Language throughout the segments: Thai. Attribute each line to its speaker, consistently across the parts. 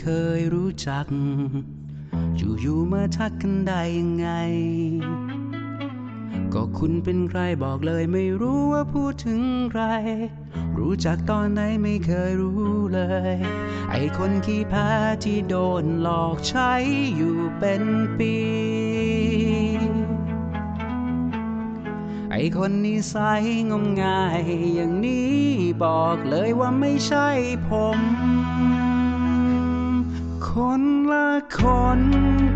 Speaker 1: เคยรู้จัก อยู่ๆมาทักกันได้ยังไง ก็คุณเป็นใครบอกเลยไม่รู้ว่าพูดถึงใคร รู้จักตอนไหนไม่เคยรู้เลย ไอคนขี้แพ้ที่โดนหลอกใช้อยู่เป็นปี ไอคนนิสัยงมงายอย่างนี้บอกเลยว่าไม่ใช่ผม คนละคน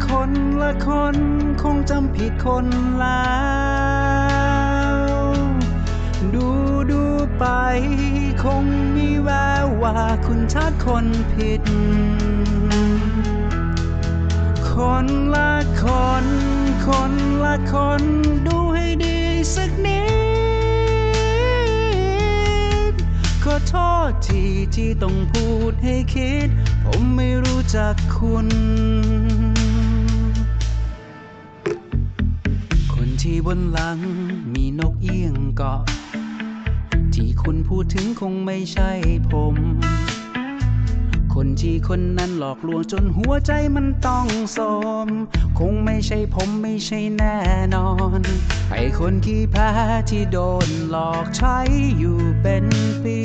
Speaker 1: คนละคน คงจำผิดคนแล้ว ดูดูไป คงมีแววว่าคุณทักคนผิด คนละคน คนละคน ดูให้ดีสักนิด ษทีที่ต้องพูดให้คิด ผมไม่รู้จักคุณ คนที่บนหลังมีนกเอี้ยงเกาะ ที่คุณพูดถึงคงไม่ใช่ผม คนที่คนนั้นหลอกลวงจนหัวใจมันต้องโสม คงไม่ใช่ผมไม่ใช่แน่นอน ไอคนขี้แพ้ที่โดนหลอกใช้อยู่เป็นปี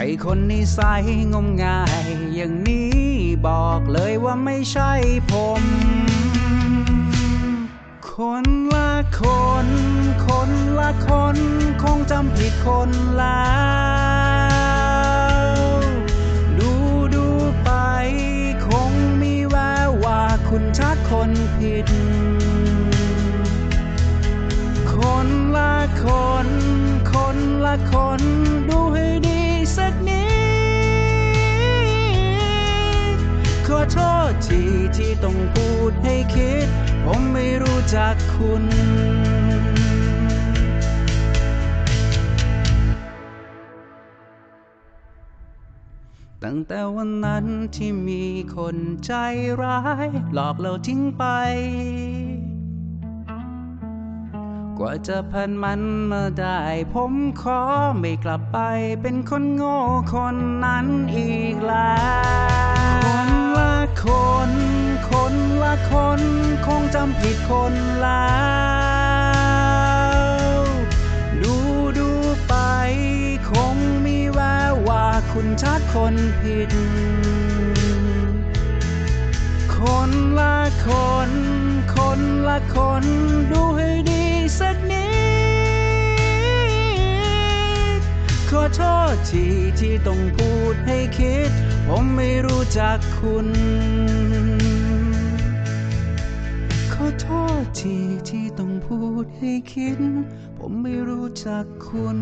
Speaker 1: อคนนิสัยงมงาย อย่างนี้บอกเลยว่าไม่ใช่ผม คนละคน คนละคน คงจำผิดคนแล้วดูดูไป คงมีแววว่าคุณทักคนผิด คนละคน คนละคน โทษทีที่ต้องพูดให้คิด ผมไม่รู้จักคุณ ตั้งแต่วันนั้นที่มีคนใจร้าย หลอกเราทิ้งไป กว่าจะผ่านมันมาได้ ผมขอไม่กลับไปเป็นคนโง่คนนั้นอีกแล้ว คน คนละคน คงจำผิดคนแล้วดูดูไป คงมีแววว่าคุณชักคนผิด คนละคน คนละคน ดูให้ดีสักนิด ขอโทษทีที่ต้องพูดให้คิด ผมไม่รู้จักคุณ ขอโทษทีที่ต้องพูดให้คิด ผมไม่รู้จักคุณ